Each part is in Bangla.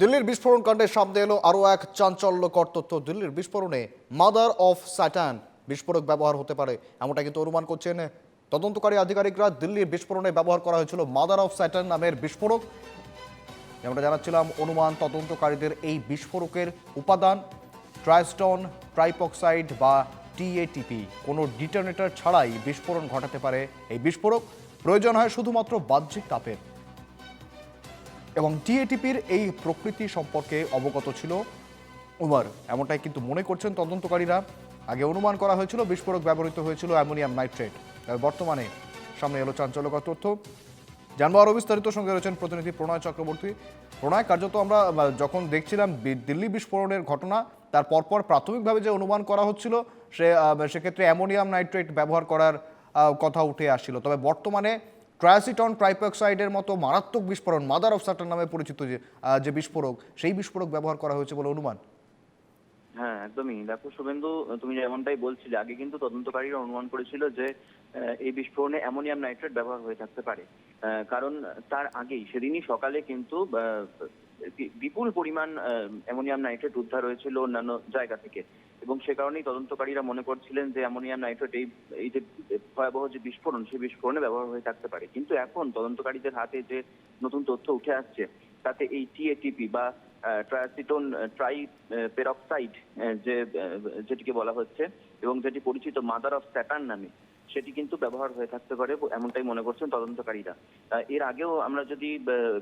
দিল্লির বিস্ফোরণ কাণ্ডের সামনে এলো আরও এক চাঞ্চল্যকর তথ্য। দিল্লির বিস্ফোরণে মাদার অফ স্যাটান বিস্ফোরক ব্যবহার হতে পারে এমনটা কিন্তু অনুমান করছেন তদন্তকারী আধিকারিকরা। দিল্লির বিস্ফোরণে ব্যবহার করা হয়েছিল মাদার অফ স্যাটান নামের বিস্ফোরক। যেমনটা জানাচ্ছিলাম অনুমান তদন্তকারীদের এই বিস্ফোরকের উপাদান, ট্রাইস্টন, ট্রাইপক্সাইড বা টিএটিপি কোনো ডিটোনেটর ছাড়াই বিস্ফোরণ ঘটাতে পারে এই বিস্ফোরক। প্রয়োজন হয় শুধুমাত্র বাহ্যিক তাপের। এবং টিএটিপির এই প্রকৃতি সম্পর্কে অবগত ছিল উমর। এমনটাই কিন্তু মনে করছেন তদন্তকারীরা। আগে অনুমান করা হয়েছিল, বিস্ফোরক ব্যবহৃত হয়েছিল অ্যামোনিয়াম নাইট্রেট। বর্তমানে সামনে এলো চাঞ্চল্যকর তথ্য। জানব আরও বিস্তারিত সঙ্গে রয়েছেন প্রতিনিধি প্রণয় চক্রবর্তী। প্রণয়, কার্যত আমরা যখন দেখছিলাম দিল্লি বিস্ফোরণের ঘটনা, তার পরপর প্রাথমিকভাবে যে অনুমান করা হচ্ছিল, সে সেক্ষেত্রে অ্যামোনিয়াম নাইট্রেট ব্যবহার করার কথা উঠে আসছিল। তবে বর্তমানে ট্রায়াসিটন ট্রাইপক্সাইডের মতো মারাত্মক বিস্ফোরণ মাদার অফ সাটার নামে পরিচিত যে যে বিস্ফোরক, সেই বিস্ফোরক ব্যবহার করা হয়েছে বলে অনুমান? হ্যাঁ একদমই। দেখো শুভেন্দু, তুমি যেমনটাই বলছিলে আগে কিন্তু তদন্তকারীরা অনুমান করেছিল যে এই বিস্ফোরণে অ্যামোনিয়াম নাইট্রেট ব্যবহার হয়ে থাকতে পারে। কারণ তার আগেই, সেদিনই সকালে কিন্তু বিপুল পরিমাণ অ্যামোনিয়াম নাইট্রেট উদ্ধার হয়েছিল অন্যান্য জায়গা থেকে। এবং সে কারণেই তদন্তকারীরা মনে করছিলেন যে অ্যামোনিয়াম নাইট্রেট এই এই যে ভয়াবহ যে বিস্ফোরণ, সেই বিস্ফোরণে ব্যবহার হয়ে থাকতে পারে। কিন্তু এখন তদন্তকারীদের হাতে যে নতুন তথ্য উঠে আসছে, তাতে এই টিএটিপি বা ট্রায়াসিটোন ট্রাই পেরক্সাইড যে যেটিকে বলা হচ্ছে, এবং যেটি পরিচিত মাদার অফ স্যাটার্ন নামে, সেটি কিন্তু ব্যবহার হয়ে থাকতে পারে এমনটাই মনে করছেন তদন্তকারীরা। এর আগেও আমরা যদি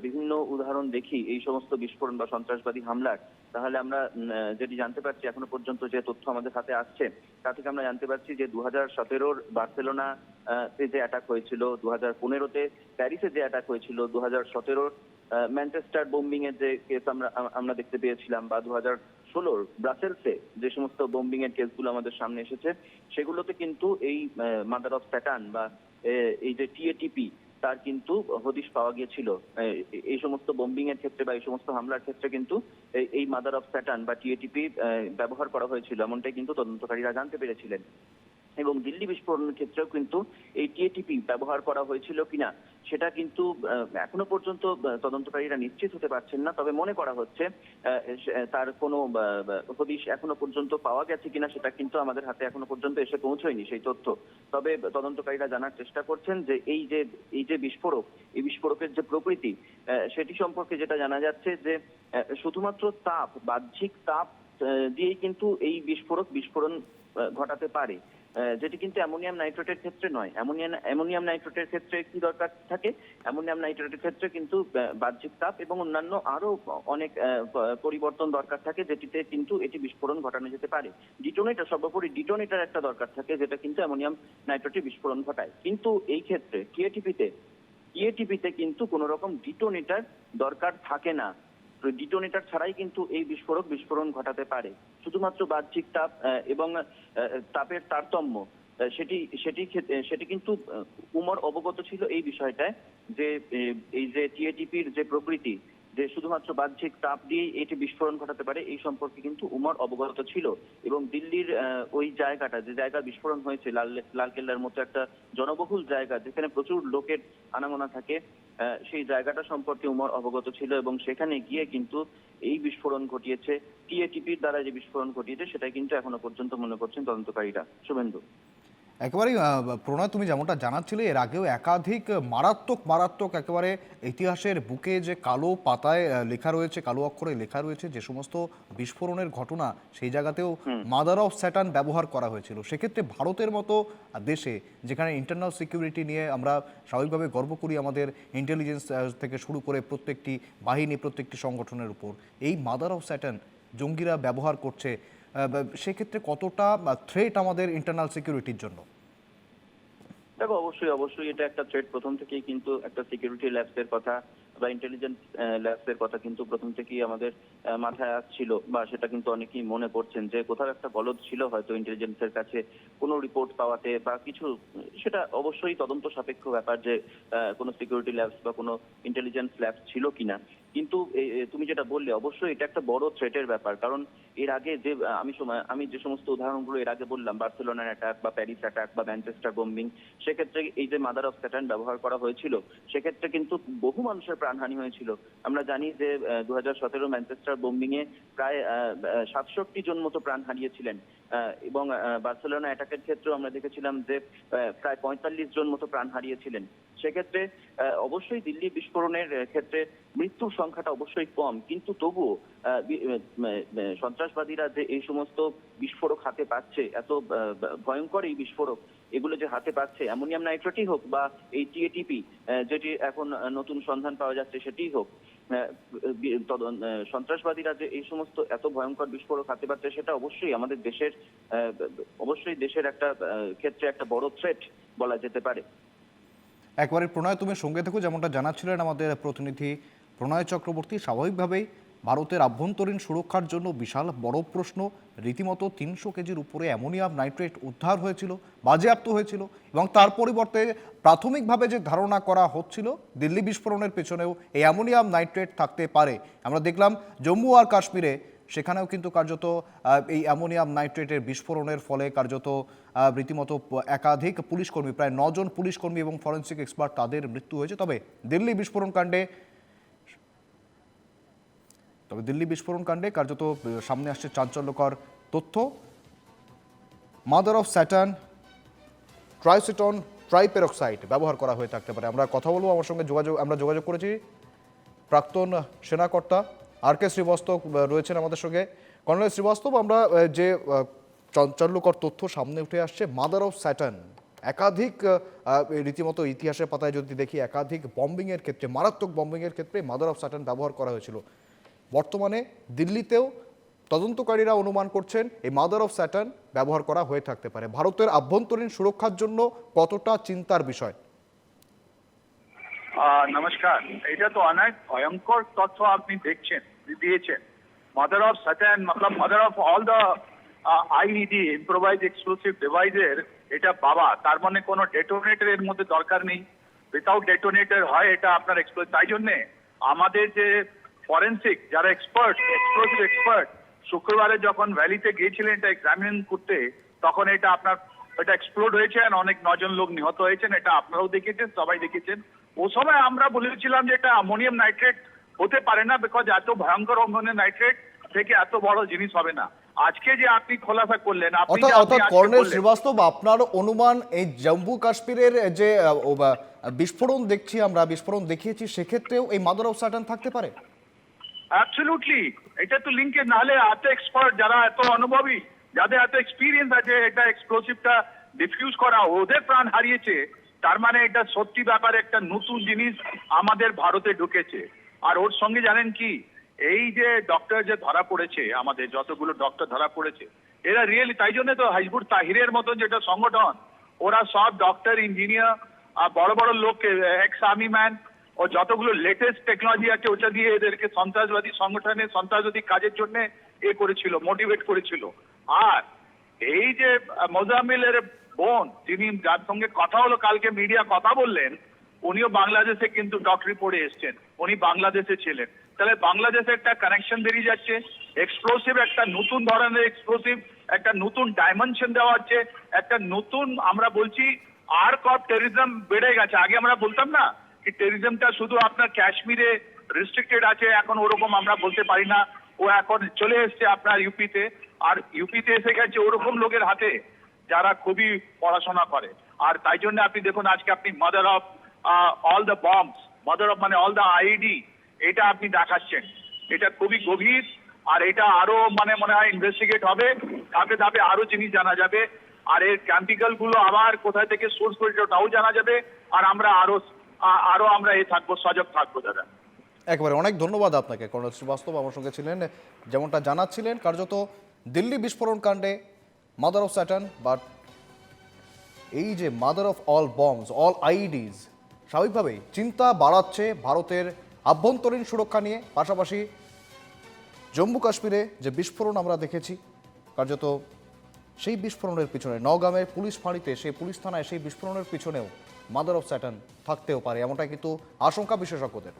বিভিন্ন উদাহরণ দেখি, এই সমস্ত বিস্ফোরণ বা সন্ত্রাসবাদী হামলার তাহলে আমরা যেটি জানতে পারছি এখনও পর্যন্ত যে তথ্য আমাদের হাতে আসছে তা থেকে আমরা জানতে পারছি যে দু হাজার সতেরোর বার্সেলোনা যে অ্যাটাক হয়েছিল দু হাজার পনেরোতে প্যারিসে যে অ্যাটাক হয়েছিল দু হাজার সতেরোর ম্যানচেস্টার বোম্বিং এর যে কেস আমরা আমরা দেখতে পেয়েছিলাম, বা দু হাজার ষোলোর ব্রাসেলসে যে সমস্ত বোম্বিং এর কেসগুলো আমাদের সামনে এসেছে, সেগুলোতে কিন্তু এই মাদার অফ প্যাটার্ন বা এই যে টিএটিপি তার কিন্তু হদিশ পাওয়া গিয়েছিল। এই সমস্ত বোম্বিং এর ক্ষেত্রে বা এই সমস্ত হামলার ক্ষেত্রে কিন্তু এই মাদার অফ স্যাটান বা টিএটিপি ব্যবহার করা হয়েছিল। এমনটাই কিন্তু তদন্তকারীরা জানতে পেরেছিলেন। এবং দিল্লি বিস্ফোরণের ক্ষেত্রেও কিন্তু এই টিএটিপি ব্যবহার করা হয়েছিল কিনা, সেটা কিন্তু এখনও পর্যন্ত তদন্তকারীরা নিশ্চিত হতে পারছেন না। তবে মনে করা হচ্ছে তার কোনো হদিশ এখনও পর্যন্ত পাওয়া গেছে কিনা, সেটা কিন্তু আমাদের হাতে এখনও পর্যন্ত এসে পৌঁছয়নি সেই তথ্য। তবে তদন্তকারীরা জানার চেষ্টা করছেন যে এই যে এই যে বিস্ফোরক, এই বিস্ফোরকের যে প্রকৃতি সেটি সম্পর্কে যেটা জানা যাচ্ছে যে শুধুমাত্র তাপ, বাহ্যিক তাপ দিয়েই কিন্তু এই বিস্ফোরক বিস্ফোরণ ঘটাতে পারে। যেটি কিন্তু অ্যামোনিয়াম নাইট্রেটের ক্ষেত্রে নয়। অ্যামোনিয়াম অ্যামোনিয়াম নাইট্রেটের ক্ষেত্রে কি দরকার থাকে? অ্যামোনিয়াম নাইট্রেটের ক্ষেত্রে কিন্তু বাহ্যিক তাপ এবং অন্যান্য আরও অনেক পরিবর্তন দরকার থাকে, যেটিতে কিন্তু এটি বিস্ফোরণ ঘটানো যেতে পারে। ডিটোনেটার সর্বোপরি ডিটোনেটার একটা দরকার থাকে, যেটা কিন্তু অ্যামোনিয়াম নাইট্রেটের বিস্ফোরণ ঘটায়। কিন্তু এই ক্ষেত্রে টিএটিপিতে টিএটিপিতে কিন্তু কোনো রকম ডিটোনেটার দরকার থাকে না। ডিটোনেটার ছাড়াই কিন্তু এই বিস্ফোরক বিস্ফোরণ ঘটাতে পারে। শুধুমাত্র বাহ্যিক তাপ এবং তাপের তারতম্য সেটি সেটি সেটি কিন্তু উমর অবগত ছিল এই বিষয়টায় যে এই যে টিএটিপির যে প্রকৃতি যে শুধুমাত্র বাহ্যিক তাপ দিয়ে এটি বিস্ফোরণ ঘটাতে পারে, এই সম্পর্কে কিন্তু উমর অবগত ছিল এবং দিল্লির ওই জায়গাটা, যে জায়গা বিস্ফোরণ হয়েছে, লাল, লালকেল্লার মতো একটা জনবহুল জায়গা, যেখানে প্রচুর লোকের আনাগোনা থাকে সেই জায়গাটা সম্পর্কে উমর অবগত ছিল এবং সেখানে গিয়ে কিন্তু এই বিস্ফোরণ ঘটিয়েছে, টিএটিপির দ্বারা যে বিস্ফোরণ ঘটিয়েছে, সেটা কিন্তু এখনও পর্যন্ত মনে করছেন তদন্তকারীরা। শুভেন্দু। একেবারেই প্রণয় তুমি যেমনটা জানাচ্ছিলে এর আগেও একাধিক মারাত্মক মারাত্মক একেবারে ইতিহাসের বুকে যে কালো পাতায় লেখা রয়েছে কালো অক্ষরে লেখা রয়েছে যে সমস্ত বিস্ফোরণের ঘটনা সেই জায়গাতেও মাদার অফ স্যাটান ব্যবহার করা হয়েছিল। সেক্ষেত্রে ভারতের মতো দেশে যেখানে ইন্টারনাল সিকিউরিটি নিয়ে আমরা স্বাভাবিকভাবে গর্ব করি আমাদের ইন্টেলিজেন্স থেকে শুরু করে প্রত্যেকটি বাহিনী প্রত্যেকটি সংগঠনের উপর এই মাদার অফ স্যাটান জঙ্গিরা ব্যবহার করছে সেক্ষেত্রে কতটা থ্রেট আমাদের ইন্টারনাল সিকিউরিটির জন্য? দেখো, অবশ্যই অবশ্যই এটা একটা থ্রেড প্রথম থেকেই কিন্তু একটা সিকিউরিটি ল্যাবস এর কথা বা ইন্টেলিজেন্স ল্যাবস এর কথা কিন্তু প্রথম থেকেই আমাদের মাথায় আসছিল বা সেটা কিন্তু অনেকেই মনে করছেন যে কোথাও একটা গলদ ছিল হয়তো ইন্টেলিজেন্সের কাছে কোনো রিপোর্ট পাওয়াতে বা কিছু, সেটা অবশ্যই তদন্ত সাপেক্ষ ব্যাপার যে কোনো সিকিউরিটি ল্যাবস বা কোনো ইন্টেলিজেন্স ল্যাবস ছিল কিনা। কিন্তু তুমি যেটা বললে, অবশ্যই এটা একটা বড় থ্রেটের ব্যাপার। কারণ এর আগে যে, আমি আমি যে সমস্ত উদাহরণগুলো এর আগে বললাম বার্সেলোনার অ্যাটাক বা প্যারিস অ্যাটাক বা ম্যানচেস্টার বোম্বিং সেক্ষেত্রে এই যে মাদার অফ স্যাটার্ন ব্যবহার করা হয়েছিল, সেক্ষেত্রে কিন্তু বহু মানুষের প্রাণহানি হয়েছিল। আমরা জানি যে দু হাজার সতেরো ম্যানচেস্টার বোম্বিং এ প্রায় সাতষট্টি জন মতো প্রাণ হারিয়েছিলেন। এবং বার্সেলোনা অ্যাটাকের ক্ষেত্রেও আমরা দেখেছিলাম যে প্রায় পঁয়তাল্লিশ জন মতো প্রাণ হারিয়েছিলেন। সেক্ষেত্রে অবশ্যই দিল্লি বিস্ফোরণের ক্ষেত্রে মৃত্যুর সংখ্যাটা অবশ্যই কম। কিন্তু তবুও সন্ত্রাসবাদীরা যে এই সমস্ত বিস্ফোরক হাতে পাচ্ছে, এত ভয়ঙ্কর এই বিস্ফোরক এগুলো যে হাতে পাচ্ছে, অ্যামোনিয়াম নাইট্রেটই হোক বা এই টিএটিপি যেটি এখন নতুন সন্ধান পাওয়া যাচ্ছে সেটিই হোক সন্ত্রাসবাদীরা যে এই সমস্ত এত ভয়ঙ্কর বিস্ফোরক হাতে পাচ্ছে, সেটা অবশ্যই আমাদের দেশের অবশ্যই দেশের একটা ক্ষেত্রে একটা বড় থ্রেট বলা যেতে পারে। একবারে প্রণয়, তুমি সঙ্গে থাকো, যেমনটা জানাচ্ছিলেন আমাদের প্রতিনিধি প্রণয় চক্রবর্তী, স্বাভাবিকভাবেই ভারতের আভ্যন্তরীণ সুরক্ষার জন্য বিশাল বড় প্রশ্ন। রীতিমতো তিনশো কেজির উপরে অ্যামোনিয়াম নাইট্রেট উদ্ধার হয়েছিল, বাজেয়াপ্ত হয়েছিল এবং তার পরিবর্তে প্রাথমিকভাবে যে ধারণা করা হচ্ছিল, দিল্লি বিস্ফোরণের পেছনেও এই অ্যামোনিয়াম নাইট্রেট থাকতে পারে। আমরা দেখলাম জম্মু আর কাশ্মীরে সেখানেও কিন্তু কার্যত এই অ্যামোনিয়াম নাইট্রেটের বিস্ফোরণের ফলে কার্যত রীতিমতো একাধিক পুলিশকর্মী, প্রায় নজন পুলিশকর্মী এবং ফরেন্সিক এক্সপার্ট তাদের মৃত্যু হয়েছে। তবে দিল্লি বিস্ফোরণ কাণ্ডে তবে দিল্লি বিস্ফোরণ কাণ্ডে কার্যত সামনে আসছে চাঞ্চল্যকর তথ্য। Mother of Saturn triacetone triperoxide ব্যবহার করা হয়ে থাকতে পারে। আমরা কথা বলব আমার সঙ্গে, যোগাযোগ, আমরা যোগাযোগ করেছি প্রাক্তন সেনাকর্তা আর কে শ্রীবাস্তব রয়েছেন আমাদের সঙ্গে। কর্নেল শ্রীবাস্তব, আমরা যে চাঞ্চল্যকর তথ্য সামনে উঠে আসছে মাদার অফ স্যাটার্ন একাধিক রীতিমতো ইতিহাসের পাতায় যদি দেখি, একাধিক বম্বিংয়ের ক্ষেত্রে, মারাত্মক বম্বিংয়ের ক্ষেত্রে মাদার অফ স্যাটার্ন ব্যবহার করা হয়েছিল। বর্তমানে দিল্লিতেও তদন্তকারীরা অনুমান করছেন এই মাদার অফ স্যাটার্ন ব্যবহার করা হয়ে থাকতে পারে। ভারতের আভ্যন্তরীণ সুরক্ষার জন্য কতটা চিন্তার বিষয়? নমস্কার। এটা তো অনেক ভয়ঙ্কর তথ্য আপনি দেখছেন, দিয়েছেন। Mother of Satan Matlab mother of all the IED improvise exclusive ডিভাইসের এটা বাবা, তার মানে কোনো ডেটোনেটর এর মধ্যে দরকার নেই। উইথাউট ডেটোনেটর হয় এটা আপনার এক্সপ্লোজ তাই জন্যে আমাদের যে ফরেন্সিক যারা এক্সপার্ট এক্সপ্লোসিভ এক্সপার্ট শুক্রবারে যখন ভ্যালিতে গিয়েছিলেন এটা এক্সামিন করতে তখন এটা আপনার এটা এক্সপ্লোড হয়েছে আর অনেক নজন লোক নিহত হয়েছেন এটা আপনারাও দেখেছেন সবাই দেখেছেন। ও সময় আমরা বলেছিলাম যে এটা অ্যামোনিয়াম নাইট্রেট হতে পারে না বিকজ এত ভয়ঙ্কর অ্যামোনিয়াম নাইট্রেট থেকে এত বড় জিনিস হবে না। আজকে যে আপনি খোলাসা করলেন আপনি অর্থাৎ অর্থাৎ কর্নেল শ্রীবাস্তব আপনার অনুমান এই জম্মু কাশ্মীরের যে বিস্ফোরণ দেখছি আমরা বিস্ফোরণ দেখিয়েছি সেক্ষেত্রেও এই মাদার অফ স্যাটার্ন থাকতে পারে? অ্যাবসলিউটলি এটা তো লিঙ্কে নাহলে এত এক্সপার্ট যারা এত অনুভবী, যাদের এত এক্সপিরিয়েন্স আছে, এটা এক্সপ্লোসিভটা ডিফিউজ করা, ওদের প্রাণ হারিয়েছে। তার মানে এটা সত্যি ব্যাপারে, একটা নতুন জিনিস আমাদের ভারতে ঢুকেছে। আর ওর সঙ্গে জানেন কি? এই যে ডক্টর যে ধরা পড়েছে, আমাদের যতগুলো ডক্টর ধরা পড়েছে, এরা রিয়েলি তাই জন্য তো হাইজবুর তাহিরের মতন যেটা সংগঠন, ওরা সব ডক্টর ইঞ্জিনিয়ার আর বড় বড় লোক এক্স আর্মি ম্যান ও যতগুলো লেটেস্ট টেকনোলজি আছে ওটা দিয়ে এদেরকে সন্ত্রাসবাদী সংগঠনে সন্ত্রাসবাদী কাজের জন্য এ করেছিল মোটিভেট করেছিল। আর এই যে আহ, মোজাম্মিলের বোন যিনি যার সঙ্গে কথা হলো কালকে মিডিয়া কথা বললেন উনিও বাংলাদেশে কিন্তু ডক্টরি পড়ে এসছেন। উনি বাংলাদেশে ছিলেন। তাহলে বাংলাদেশে একটা কানেকশন বেরিয়ে যাচ্ছে এক্সপ্লোসিভ একটা নতুন ধরনের এক্সপ্লোসিভ একটা নতুন ডাইমেনশন দেওয়া হচ্ছে একটা নতুন আমরা বলছি আর্ক অফ টেরিজম বেড়ে গেছে। আগে আমরা বলতাম না কি টেরিজমটা শুধু আপনার কাশ্মীরে রেস্ট্রিক্টেড আছে, এখন ওরকম আমরা বলতে পারি না। ও এখন চলে এসছে আপনার ইউপিতে, আর ইউপিতে এসে গেছে ওরকম লোকের হাতে, যারা খুবই পড়াশোনা করে। আর তাই জন্য আপনি দেখুন, আজকে আপনি mother of all the bombs mother of মানে অল দ্য আইডি এটা আপনি দেখাচ্ছেন। এটা খুবই গভীর, আর এটা আরও মানে মনে হয় ইনভেস্টিগেট হবে। ধাপে ধাপে আরও জিনিস জানা যাবে। আর এর ক্যাম্পিক্যালগুলো আবার কোথায় থেকে সোর্স করেছে, ওটাও জানা যাবে। আর আমরা আরও আরও আমরা এ থাকব, সজাগ থাকব, দাদা। একেবারে অনেক ধন্যবাদ আপনাকে। কর্নেল শ্রীবাস্তব আমার সঙ্গে ছিলেন, যেমনটা জানাচ্ছিলেন, কার্যত দিল্লি বিস্ফোরণ কাণ্ডে মাদার অফ স্যাটার্ন, বাট এই যে mother of all bombs, all IEDs স্বাভাবিকভাবেই চিন্তা বাড়াচ্ছে ভারতের আভ্যন্তরীণ সুরক্ষা নিয়ে। পাশাপাশি জম্মু কাশ্মীরে যে বিস্ফোরণ আমরা দেখেছি, কার্যত সেই বিস্ফোরণের পিছনে নওগামের পুলিশ ফাঁড়িতে, সেই পুলিশ থানায় সেই বিস্ফোরণের পিছনেও মাদার অফ স্যাটার্ন থাকতেও পারে এমনটা কিন্তু আশঙ্কা বিশেষজ্ঞদের।